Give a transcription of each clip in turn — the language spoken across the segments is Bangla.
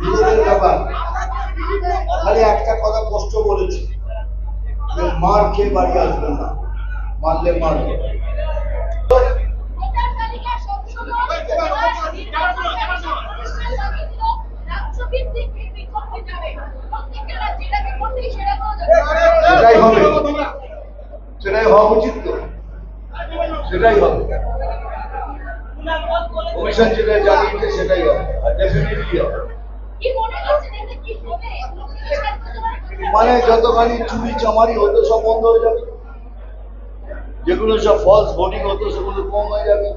নিজেদের ব্যাপার। খালি একটা কথা কষ্ট বলেছি। যে মার খেয়ে বাড়ি আসবেন না। মারলে মারবে ভোটার তালিকা সংশোধন জেলা স্বাধীন রাষ্ট্রভিত্তিক বিকল্পে যাবে প্রত্যেকটা রাজ্যে এটাকে করতেই সেরা করা যাবে সেটাই হবে সেটাই হওয়া উচিত তো। সেটাই হবে। কমিশন যেটা জানিয়েছে সেটাই হবে আর ডেফিনেটলি হবে। মনে যতখানি চুরি চামারি হতো সব বন্ধ হয়ে যাবে। যেগুলো সব ফলস ভোটিং হতো সেগুলো কম হয়ে যাবে।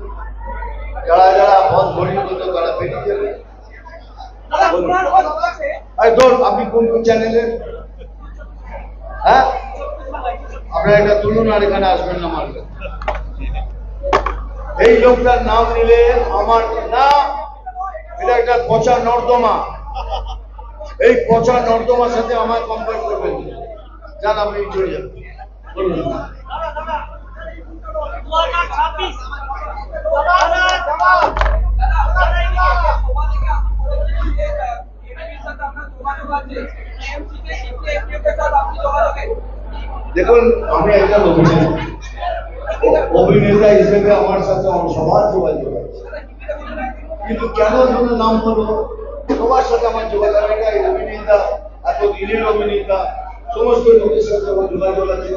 যারা যারা ফলস ভোটিং হতো তারা বেরিয়ে যাবে। আরে আপনি কোন কোন চ্যানেলের হ্যাঁ? আপনারা এটা তুলুন আর এখানে আসবেন না আমার এই লোকটার নাম নিলে আমার না এটা একটা পচা নর্দমা এই পচা নর্দমার সাথে আমার কম্পেয়ার করবেন যান আপনি চলে যান বলুন দেখুন আমি একজন অভিনেতা। অভিনেতা হিসেবে আমার সাথে সবার যোগাযোগ আছে। কিন্তু কেন যেন নাম হলো? সবার সাথে আমার যোগাযোগ এটা অভিনেতা, এত দিনের অভিনেতা, সমস্ত লোকের সাথে আমার যোগাযোগ আছে।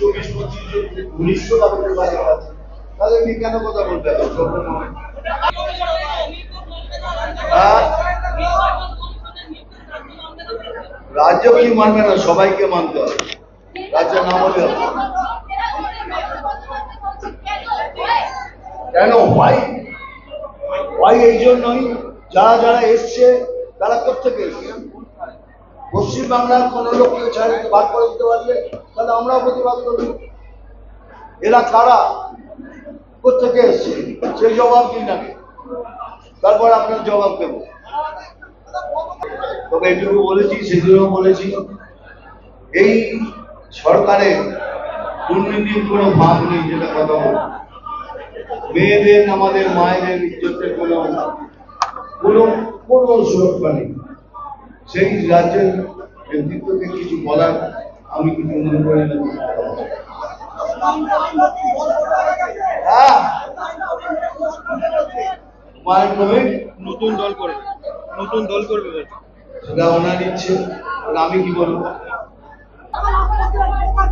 চব্বিশ, পঁচিশ জন ঘনিষ্ঠ তাদের যোগাযোগ আছে। তাদের নিয়ে কেন কথা বলতে? রাজ্য কি মানবে না? সবাইকে মানতে হবে। রাজ্য না হলে কেন? ভাই ভাই এই জন্যই? যারা যারা এসছে, তারা কোথেকে এসছে? পশ্চিম বাংলার কোন লোককে ছাড় বাদ করে দিতে পারলে, তাহলে আমরাও প্রতিবাদ করব। এরা কারা? কোথেকে এসছে? সেই জবাব দিন আগে। তারপর আপনার জবাব দেব। তবে এটুকু বলেছি সেদিনও বলেছি। এই সরকারের দুর্নীতির কোনো ভাগ নেই যেটা কথা বল মেয়েদের আমাদের মায়েদের ইজ্জতের কোনো কোনো কোনো সুরক্ষা নেই। সেই রাজ্যের নেতৃত্বকে কিছু বলার আমি কিছু মনে করি না। হ্যাঁ। নতুন দল করবে নতুন দল করবে সেটা ওনার ইচ্ছে আমি কি বলব?